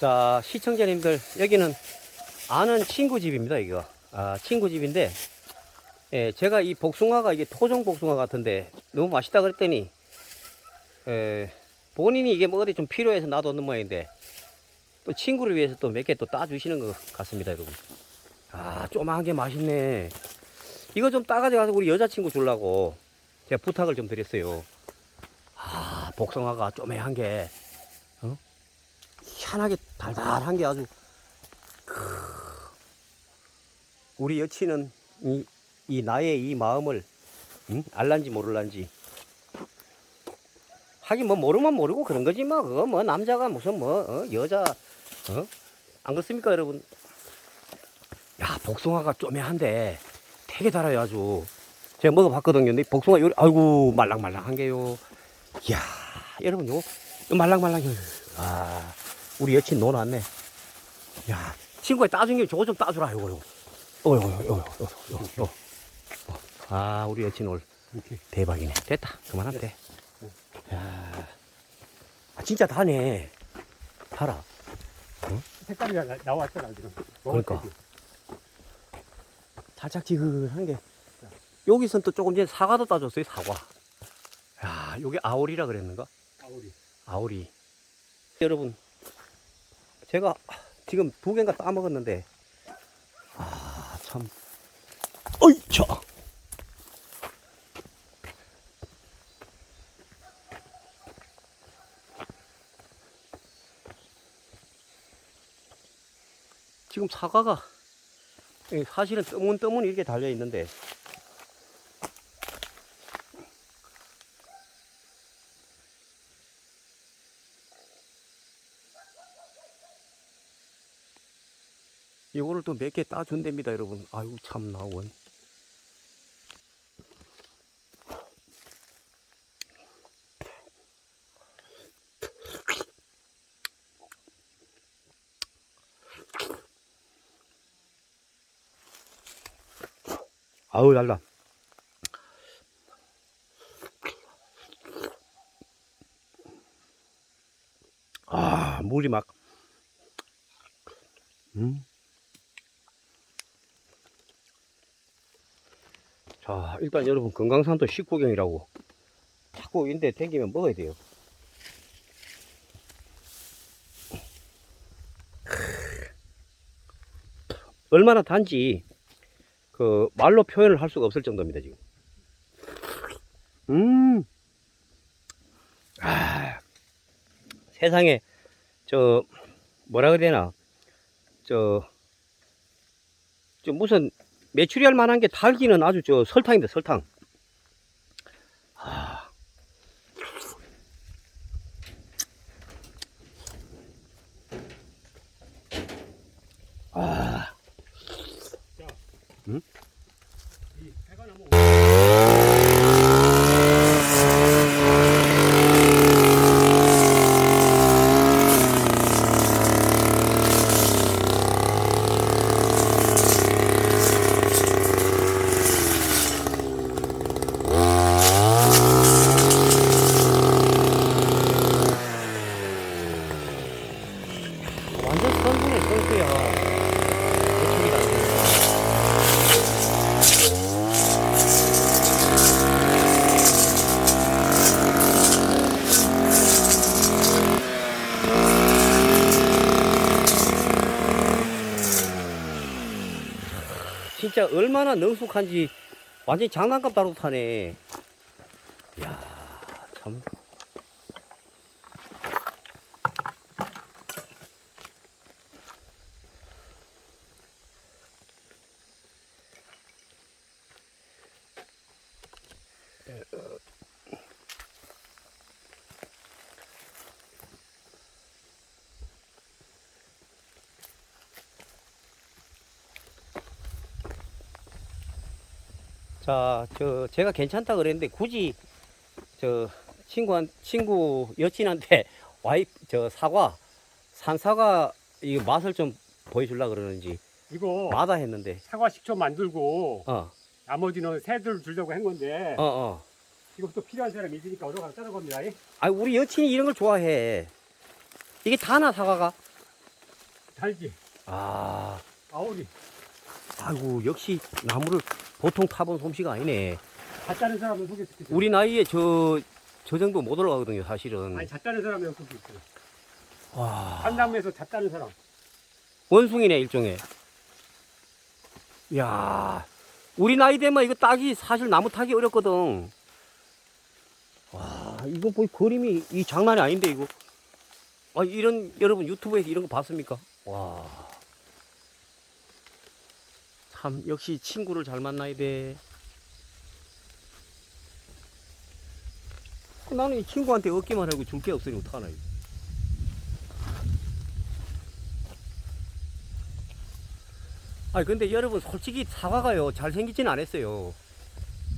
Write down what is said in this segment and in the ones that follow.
자, 시청자님들, 여기는 아는 친구 집입니다, 이거. 아, 친구 집인데, 예, 제가 이 복숭아가 이게 토종 복숭아 같은데, 너무 맛있다 그랬더니, 예, 본인이 이게 뭐 어디 좀 필요해서 놔뒀는 모양인데, 또 친구를 위해서 또 몇 개 또 따주시는 것 같습니다, 여러분. 아, 조그마한 게 맛있네. 이거 좀 따가지고 우리 여자친구 주려고 제가 부탁을 좀 드렸어요. 아, 복숭아가 쪼매한 게, 어? 희한하게 달달한 게 아주, 크. 우리 여친은 이, 이 나의 이 마음을, 응? 알란지 모를란지. 하긴 뭐 모르면 모르고 그런 거지 뭐, 그거 뭐 남자가 무슨 뭐, 어? 여자, 어? 안 그렇습니까, 여러분? 야, 복숭아가 쪼매한데 되게 달아요, 아주. 제가 먹어봤거든요. 근데 복숭아 요리, 아이고, 말랑말랑한 게요. 이야, 여러분, 요, 요 말랑말랑해요. 아, 우리 여친 논았네. 야, 친구가 따준 김에 저거 좀 따주라, 요거, 요거. 어, 요거, 요거, 요거, 요거, 요거. 어, 아, 우리 여친 올 이렇게. 대박이네. 됐다. 그만하면 돼. 야, 아, 진짜 다네. 달아. 색깔이 나, 나왔잖아, 지금. 그러니까. 살짝 지근한 게 여기선 또 조금 전에 사과도 따줬어요 사과 야 요게 아오리라 그랬는가 아우리. 아오리 여러분 제가 지금 두 개인가 따먹었는데 아 참. 어이 저 지금 사과가 예, 사실은 뜨문뜨문 이렇게 달려 있는데 이거를 또 몇 개 따준답니다 여러분. 아유 참 나 원. 아우 달라. 아 물이 막. 음. 자 일단 여러분 건강산도 식구경이라고 자꾸 인데 댕기면 먹어야 돼요. 얼마나 단지 그 말로 표현을 할 수가 없을 정도입니다 지금. 음, 아, 세상에 저 뭐라 그래야 되나? 저, 저 무슨 매출이 할 만한 게 달기는 아주 저 설탕인데 설탕. 아, 아. 이 해가 나면 완전 선수네 선수야. 매출이 안 돼. 진짜 얼마나 능숙한지 완전히 장난감 따로 타네. 이야, 참. 자, 저 제가 괜찮다 그랬는데 굳이 저 친구한 친구 여친한테 와이 저 사과 산사과 이 맛을 좀 보여주려 그러는지 이거 마다 했는데 사과 식초 만들고 어 나머지는 새들 주려고 한 건데 어, 어. 또 필요한 사람이 있으니까 얻어가서 따는 겁니다. 이. 아 우리 여친이 이런 걸 좋아해. 이게 다나 사과가? 달지. 아, 아오리. 아이고, 역시 나무를 보통 타본 솜씨가 아니네. 잣다는 사람은 소개시켜. 우리 나이에 저, 저 정도 못 올라가거든요, 사실은. 아니 잣다는 사람이 여기 있어. 와, 한남에서 잣다는 사람. 원숭이네, 일종의. 야 우리 나이 되면 이거 따기 사실 나무 타기 어렵거든. 와, 이거 뭐 그림이 이 장난이 아닌데, 이거. 아, 이런, 여러분 유튜브에서 이런 거 봤습니까? 와. 참, 역시 친구를 잘 만나야 돼. 나는 이 친구한테 얻기만 하고 줄 게 없으니 어떡하나, 이거. 아니 근데 여러분 솔직히 사과가요 잘생기진 않았어요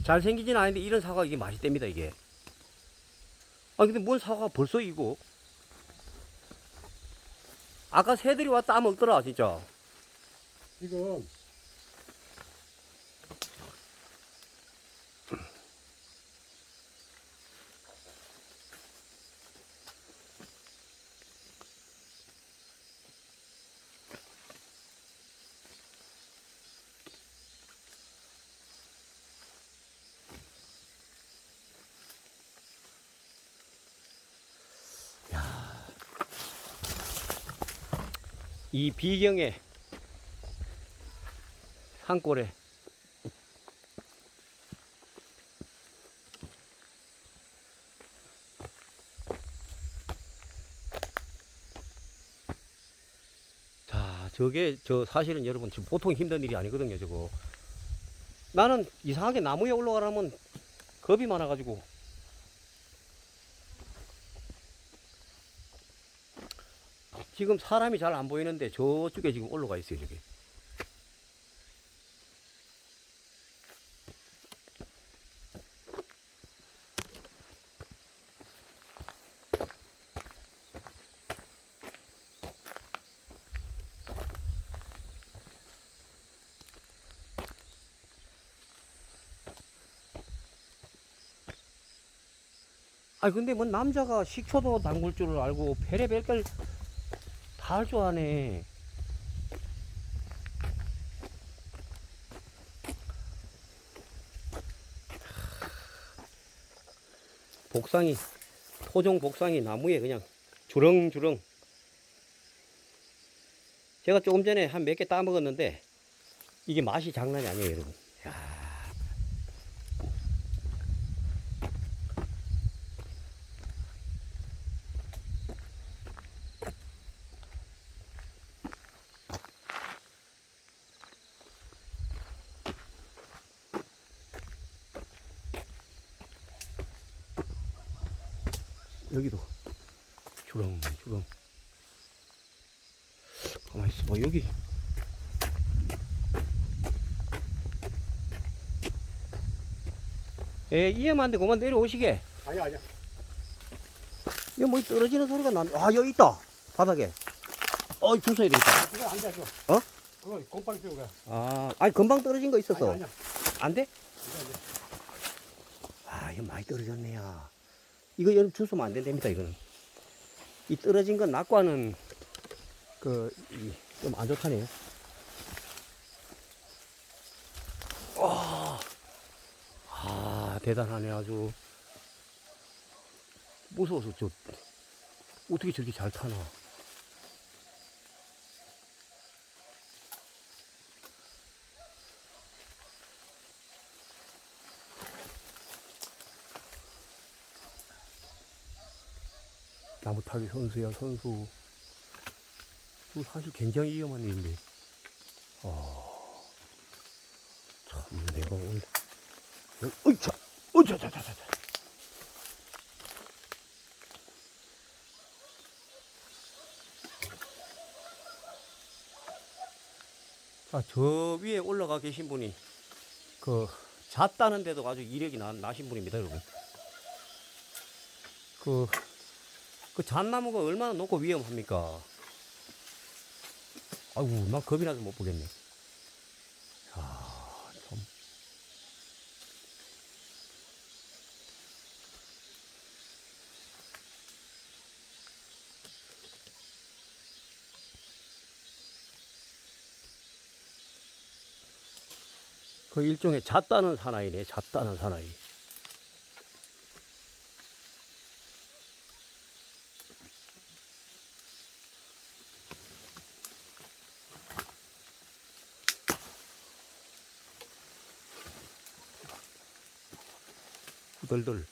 잘생기진 않은데 이런 사과 이게 맛있답니다 이게 아 근데 뭔 사과가 벌써 이거 아까 새들이 왔다 안 먹더라 진짜 지금 이 비경에 산골에 자 저게 저 사실은 여러분 지금 보통 힘든 일이 아니거든요 저거. 나는 이상하게 나무에 올라가려면 겁이 많아가지고 지금 사람이 잘 안 보이는데 저쪽에 지금 올라가 있어요 저기. 아니 근데 뭐 남자가 식초도 담글 줄을 알고 별의별 걸 줄 아네. 복상이 토종 복상이 나무에 그냥 주렁주렁. 제가 조금 전에 한 몇 개 따먹었는데 이게 맛이 장난이 아니에요, 여러분. 야. 여기도 주렁 주렁. 가만 있어 봐 여기. 예, 이해만데 그만 내려오시게. 아니 아니야. 여기 뭐 떨어지는 소리가 나. 아, 여기 있다. 바닥에. 어이, 주워야 되겠다. 이거 안 돼. 그거. 어? 그거 곰팡이 피우고 가. 아, 아니, 금방 떨어진 거 아니 있었어. 아니야. 안 돼? 이거 안 돼. 아, 이거 많이 떨어졌네요. 이거 여러분 주우면 안 된답니다, 이거는. 이 떨어진 건 낙과는, 그, 좀 안 좋다네요. 와, 아, 대단하네, 아주. 무서워서 저, 어떻게 저렇게 잘 타나. 타기 선수야 선수. 사실 굉장히 위험한 일인데. 아, 참 내가 오늘, 어이차, 어이차차차차. 자, 저 위에 올라가 계신 분이 그 잤다는데도 아주 이력이 나, 나신 분입니다, 여러분. 그 그 잣나무가 얼마나 높고 위험합니까? 아이고, 막 겁이 나서 못 보겠네. 아, 참. 그 일종의 잣다는 사나이네, 잣다는 사나이. 후덜덜.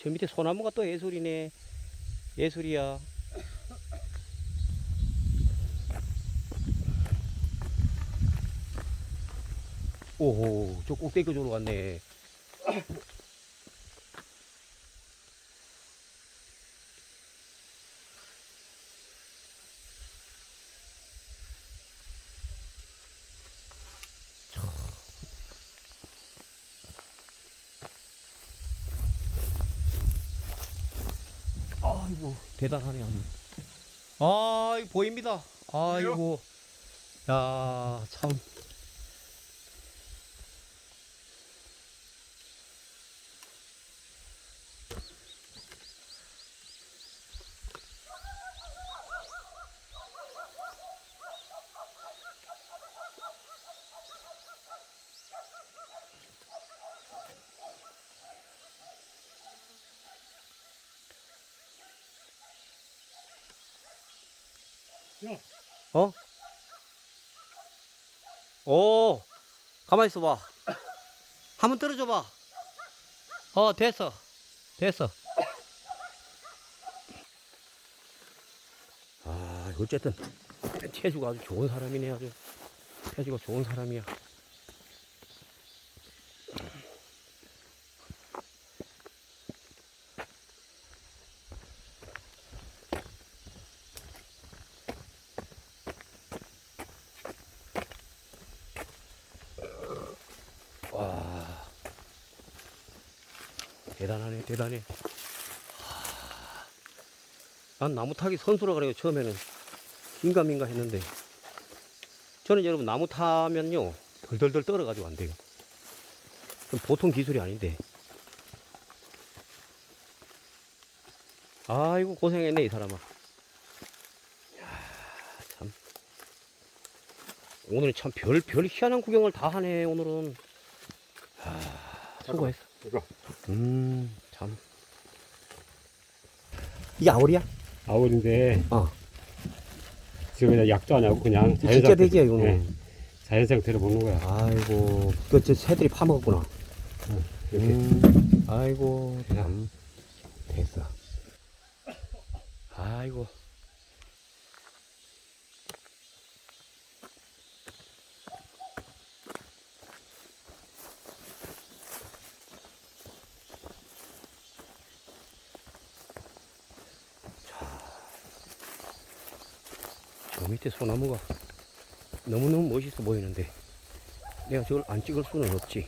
저 밑에 소나무가 또 예술이네. 예술이야. 오호, 저 꼭대기 쪽으로 갔네. 아이고, 대단하네. 아, 보입니다. 아이고. 야, 참. 어? 오, 가만히 있어 봐. 한번 떨어져 봐. 어, 됐어. 됐어. 아, 어쨌든 태주가 아주 좋은 사람이네 아주. 태주가 좋은 사람이야. 대단하네, 대단해. 하, 난 나무 타기 선수라 그래요, 처음에는. 긴가민가 했는데. 저는 여러분, 나무 타면요, 덜덜덜 떨어가지고 안 돼요. 보통 기술이 아닌데. 아이고, 고생했네, 이 사람아. 야, 참. 오늘은 참 별, 별 희한한 구경을 다 하네, 오늘은. 수고했어. 이거 음, 참. 이게 아월이야? 아울인데 어. 지금 그냥 약도 안 하고 그냥 자연 진짜 상태- 돼지야, 이거는. 예, 자연 상태로 먹는 거야. 아이고, 그저 새들이 파먹었구나. 이렇게 음, 아이고, 참. 됐어. 아이고. 밑에 소나무가 너무너무 멋있어 보이는데 내가 저걸 안 찍을 수는 없지.